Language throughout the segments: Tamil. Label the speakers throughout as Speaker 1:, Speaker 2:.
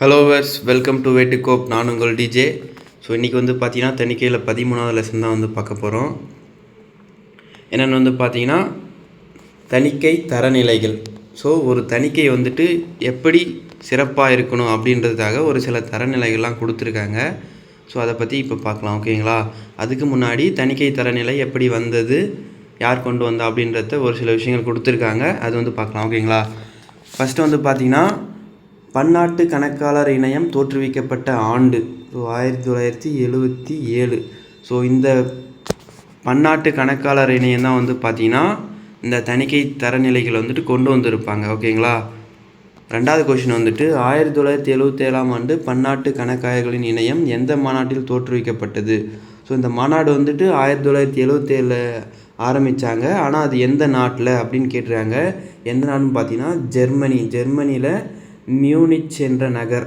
Speaker 1: ஹலோ வர்ஸ் வெல்கம் டு வேட்டுக்கோப் நான் உங்கள் டிஜே ஸோ இன்றைக்கி வந்து பார்த்தீங்கன்னா தணிக்கையில் பதிமூணாவது லெசன் தான் வந்து பார்க்க போகிறோம் என்னென்னு வந்து பார்த்தீங்கன்னா தணிக்கை தரநிலைகள். ஸோ ஒரு தணிக்கை வந்துட்டு எப்படி சிறப்பாக இருக்கணும் அப்படின்றதுக்காக ஒரு சில தரநிலைகள்லாம் கொடுத்துருக்காங்க. ஸோ அதை பற்றி இப்போ பார்க்கலாம் ஓகேங்களா அதுக்கு முன்னாடி தணிக்கை தரநிலை எப்படி வந்தது? யார் கொண்டு வந்தா அப்படின்றத ஒரு சில விஷயங்கள் கொடுத்துருக்காங்க. அது வந்து பார்க்கலாம் ஓகேங்களா ஃபஸ்ட்டு வந்து பார்த்திங்கன்னா பன்னாட்டு கணக்காளர் இணையம் தோற்றுவிக்கப்பட்ட ஆண்டு. ஸோ ஆயிரத்தி தொள்ளாயிரத்தி எழுவத்தி ஏழு. ஸோ இந்த பன்னாட்டு கணக்காளர் இணையம் தான் வந்து பார்த்திங்கன்னா இந்த தணிக்கை தரநிலைகளை வந்துட்டு கொண்டு வந்திருப்பாங்க. ஓகேங்களா? ரெண்டாவது கொஷின் வந்துட்டு ஆயிரத்தி தொள்ளாயிரத்தி எழுவத்தேழாம் ஆண்டு பன்னாட்டு கணக்காயர்களின் இணையம் எந்த மாநாட்டில் தோற்றுவிக்கப்பட்டது? ஸோ இந்த மாநாடு வந்துட்டு ஆயிரத்தி தொள்ளாயிரத்தி எழுவத்தேழில் ஆரம்பித்தாங்க ஆனால் அது எந்த நாட்டில் அப்படின்னு கேட்டுறாங்க எந்த நாடுன்னு பார்த்தீங்கன்னா ஜெர்மனி. ஜெர்மனியில் மியூனிச் என்ற நகர்.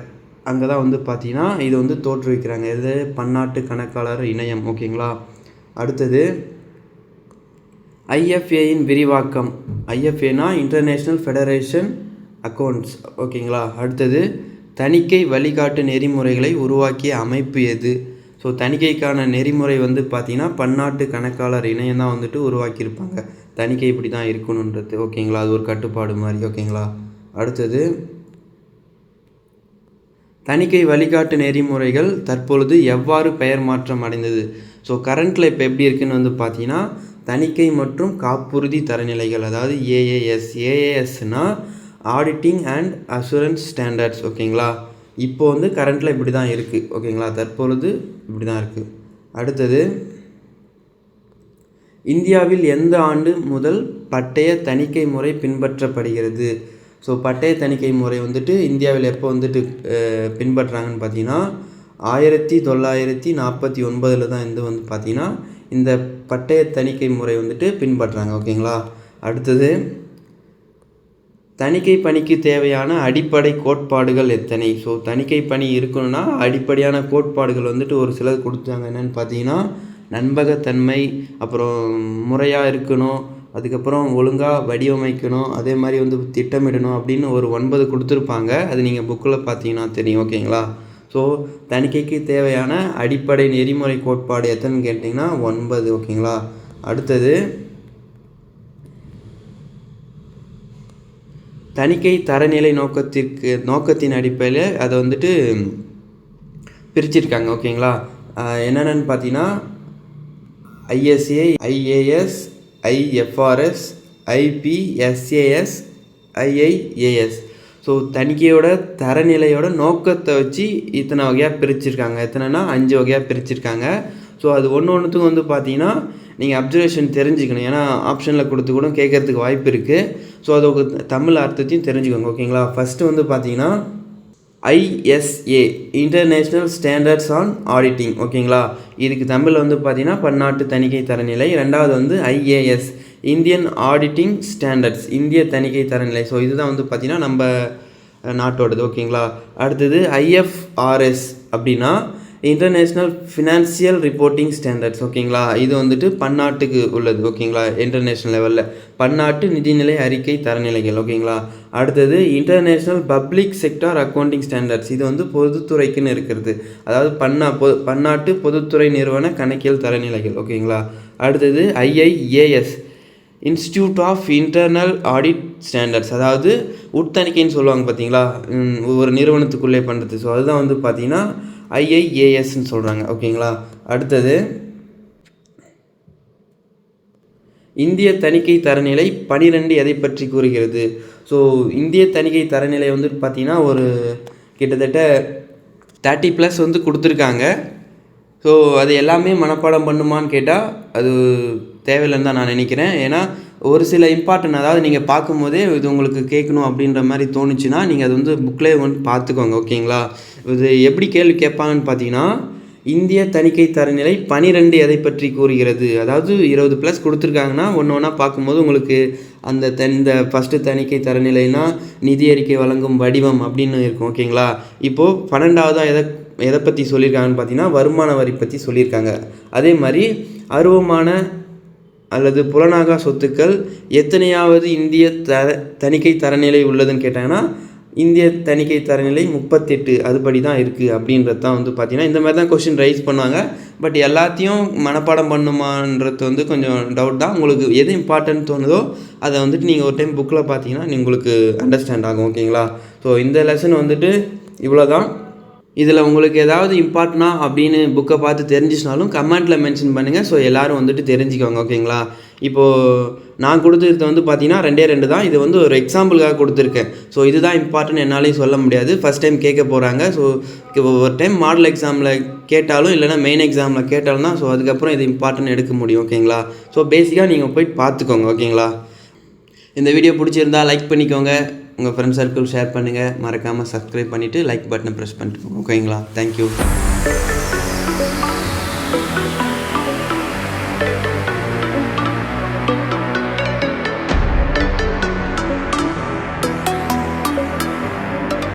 Speaker 1: அங்கே தான் வந்து பார்த்தீங்கன்னா இது வந்து தோற்றுவிக்கிறாங்க இது பன்னாட்டு கணக்காளர் இணையம் ஓகேங்களா? அடுத்தது ஐஎஃப்ஏயின் விரிவாக்கம். ஐஎஃப்ஏனா இன்டர்நேஷ்னல் ஃபெடரேஷன் அக்கௌண்ட்ஸ் ஓகேங்களா? அடுத்தது தணிக்கை வழிகாட்டு நெறிமுறைகளை உருவாக்கிய அமைப்பு எது? ஸோ தணிக்கைக்கான நெறிமுறை வந்து பார்த்திங்கன்னா பன்னாட்டு கணக்காளர் இணையம் தான் வந்துட்டு உருவாக்கியிருப்பாங்க. தணிக்கை இப்படி தான் இருக்கணுன்றது ஓகேங்களா? அது ஒரு கட்டுப்பாடு மாதிரி ஓகேங்களா? அடுத்தது தணிக்கை வழிகாட்டு நெறிமுறைகள் தற்பொழுது எவ்வாறு பெயர் மாற்றம் அடைந்தது? ஸோ கரண்ட்டில் இப்போ எப்படி இருக்குதுன்னு வந்து பார்த்தீங்கன்னா தணிக்கை மற்றும் காப்புறுதி தரநிலைகள் அதாவது ஏஏஎஸ் ஏஏஎஸ்னா ஆடிட்டிங் அண்ட் அசூரன்ஸ் ஸ்டாண்டர்ட்ஸ் ஓகேங்களா இப்போ வந்து கரண்ட்டில் இப்படி தான் இருக்குது ஓகேங்களா தற்பொழுது இப்படி தான் இருக்குது அடுத்தது இந்தியாவில் எந்த ஆண்டு முதல் பட்டய தணிக்கை முறை பின்பற்றப்படுகிறது? ஸோ பட்டய தணிக்கை முறை வந்துட்டு இந்தியாவில் எப்போ வந்துட்டு பின்பற்றாங்கன்னு பின்பற்றுறாங்கன்னு பார்த்தீங்கன்னா ஆயிரத்தி தொள்ளாயிரத்தி நாற்பத்தி ஒன்பதில் தான் இது வந்து பார்த்தீங்கன்னா இந்த பட்டய தணிக்கை முறை வந்துட்டு பின்பற்றுறாங்க ஓகேங்களா? அடுத்தது தணிக்கை பணிக்கு தேவையான அடிப்படை கோட்பாடுகள் எத்தனை? ஸோ தணிக்கை பணி இருக்கணும்னா அடிப்படையான கோட்பாடுகள் வந்துட்டு ஒரு சிலர் கொடுத்தாங்க. என்னென்னு பார்த்தீங்கன்னா நண்பகத்தன்மை அப்புறம் முறையாக இருக்கணும் அதுக்கப்புறம் ஒழுங்காக வடிவமைக்கணும் அதே மாதிரி வந்து திட்டமிடணும் அப்படின்னு ஒரு ஒன்பது கொடுத்துருப்பாங்க. அது நீங்கள் புக்கில் பார்த்தீங்கன்னா தெரியும் ஓகேங்களா? ஸோ தணிக்கைக்கு தேவையான அடிப்படை நெறிமுறை கோட்பாடு எத்தனைன்னு கேட்டிங்கன்னா ஒன்பது ஓகேங்களா? அடுத்தது தணிக்கை தரநிலை நோக்கத்திற்கு நோக்கத்தின் அடிப்படையில் அதை வந்துட்டு பிரிச்சிருக்காங்க ஓகேங்களா? என்னென்னு பார்த்தீங்கன்னா ISA IAS IFRS IPSAS IIAS. So தணிக்கையோட தரநிலையோட நோக்கத்தை வச்சு இத்தனை வகையாக பிரிச்சிருக்காங்க. எத்தனைனா அஞ்சு வகையாக பிரிச்சிருக்காங்க. ஸோ அது ஒன்று ஒன்றுத்துக்கும் வந்து பார்த்தீங்கன்னா நீங்கள் அப்சர்வேஷன் தெரிஞ்சுக்கணும். ஏன்னா ஆப்ஷனில் கொடுத்து கூட கேட்கறதுக்கு வாய்ப்பு இருக்குது ஸோ அதோட தமிழ் அர்த்தத்தையும் தெரிஞ்சுக்கோங்க. ஓகேங்களா ஃபஸ்ட்டு வந்து பார்த்தீங்கன்னா ISA international standards on auditing ஓகேங்களா? இதுக்கு தமிழில் வந்து பார்த்திங்கன்னா பன்னாட்டு தணிக்கை தரநிலை. ரெண்டாவது வந்து ஐஏஎஸ் இந்தியன் ஆடிட்டிங் ஸ்டாண்டர்ட்ஸ் இந்திய தணிக்கை தரநிலை. ஸோ இதுதான் வந்து பார்த்திங்கன்னா நம்ம நாட்டோடது. ஓகேங்களா? அடுத்தது ஐஎஃப்ஆர்எஸ் அப்படின்னா இன்டர்நேஷ்னல் ஃபினான்சியல் ரிப்போர்ட்டிங் ஸ்டாண்டர்ட்ஸ் ஓகேங்களா? இது வந்துட்டு பன்னாட்டுக்கு உள்ளது ஓகேங்களா? இன்டர்நேஷ்னல் லெவலில் பன்னாட்டு நிதிநிலை அறிக்கை தரநிலைகள் ஓகேங்களா? அடுத்தது international public sector accounting standards இது வந்து பொதுத்துறைக்குன்னு இருக்கிறது. அதாவது பன்னா பொ பன்னாட்டு பொதுத்துறை நிறுவன கணக்கியல் தரநிலைகள் ஓகேங்களா? அடுத்தது IIAS institute of internal audit standards அதாவது உட்தணிக்கைன்னு சொல்லுவாங்க பார்த்தீங்களா ஒவ்வொரு ஒரு நிறுவனத்துக்குள்ளே பண்ணுறது ஸோ அதுதான் வந்து பார்த்தீங்கன்னா ஐஐஏஎஸ்ன்னு சொல்கிறாங்க ஓகேங்களா அடுத்தது இந்திய தணிக்கை தரநிலை பனிரெண்டு எதை பற்றி கூறுகிறது? ஸோ இந்திய தணிக்கை தரநிலை வந்து பார்த்திங்கன்னா ஒரு கிட்டத்தட்ட தேர்ட்டி ப்ளஸ் வந்து கொடுத்துருக்காங்க. ஸோ அது எல்லாமே மனப்பாடம் பண்ணுமான்னு கேட்டால் அது தேவையில்லைன்னு தான் நான் நினைக்கிறேன். ஏன்னா ஒரு சில இம்பார்ட்டன்ட் அதாவது நீங்கள் பார்க்கும்போதே இது உங்களுக்கு கேட்கணும் அப்படின்ற மாதிரி தோணுச்சுன்னா நீங்கள் அது வந்து புக்கிலே வந்து பார்த்துக்கோங்க ஓகேங்களா? இது எப்படி கேள்வி கேட்பாங்கன்னு பார்த்தீங்கன்னா இந்திய தணிக்கை தரநிலை பனிரெண்டு எதை பற்றி கூறுகிறது? அதாவது இருபது ப்ளஸ் கொடுத்துருக்காங்கன்னா ஒன்று ஒன்றா பார்க்கும்போது உங்களுக்கு அந்த த இந்த ஃபஸ்ட்டு தணிக்கை தரநிலைனா நிதி அறிக்கை வழங்கும் வடிவம் அப்படின்னு இருக்கும் ஓகேங்களா? இப்போது பன்னெண்டாவதாக எதை எதை பற்றி சொல்லியிருக்காங்கன்னு பார்த்தீங்கன்னா வருமான வரி பற்றி சொல்லியிருக்காங்க. அதே மாதிரி அருவமான அல்லது புலனாகா சொத்துக்கள் எத்தனையாவது இந்திய தர தணிக்கை தரநிலை உள்ளதுன்னு கேட்டாங்கன்னா இந்திய தணிக்கை தரநிலை முப்பத்தெட்டு அதுபடி தான் இருக்குது அப்படின்றது தான் வந்து பார்த்தீங்கன்னா இந்த மாதிரி தான் கொஷின் ரைஸ் பண்ணுவாங்க பட் எல்லாத்தையும் மனப்பாடம் பண்ணுமான்றது வந்து கொஞ்சம் டவுட் தான். உங்களுக்கு எது இம்பார்ட்டன்ட் தோணுதோ அதை வந்துட்டு நீங்கள் ஒரு டைம் புக்கில் பார்த்தீங்கன்னா உங்களுக்கு அண்டர்ஸ்டாண்ட் ஆகும் ஓகேங்களா ஸோ இந்த லெசன் வந்துட்டு இவ்வளோ தான் இதில் உங்களுக்கு ஏதாவது இம்பார்ட்டனா அப்படின்னு புக்கை பார்த்து தெரிஞ்சிச்சுனாலும் கமெண்ட்டில் மென்ஷன் பண்ணுங்கள் ஸோ எல்லோரும் வந்துட்டு தெரிஞ்சுக்கோங்க ஓகேங்களா? இப்போது நான் கொடுத்துருக்க வந்து பார்த்தீங்கன்னா ரெண்டே ரெண்டு தான். இது வந்து ஒரு எக்ஸாம்பிளுக்காக கொடுத்துருக்கேன். ஸோ இதுதான் இம்பார்ட்டன்ட் என்னாலையும் சொல்ல முடியாது. ஃபஸ்ட் டைம் கேட்க போகிறாங்க ஸோ ஒரு டைம் மாடல் எக்ஸாமில் கேட்டாலும் இல்லைனா மெயின் எக்ஸாமில் கேட்டாலும் தான். ஸோ அதுக்கப்புறம் இது இம்பார்ட்டன்ட் எடுக்க முடியும் ஓகேங்களா? ஸோ பேசிக்காக நீங்கள் போய் பார்த்துக்கோங்க ஓகேங்களா? இந்த வீடியோ பிடிச்சிருந்தா லைக் பண்ணிக்கோங்க. உங்கள் ஃப்ரெண்ட்ஸ் சர்க்கிள் ஷேர் பண்ணுங்கள் மறக்காமல் சப்ஸ்கிரைப் பண்ணிவிட்டு லைக் பட்டனை ப்ரெஸ் பண்ணிட்டு ஓகேங்களா தேங்க்யூ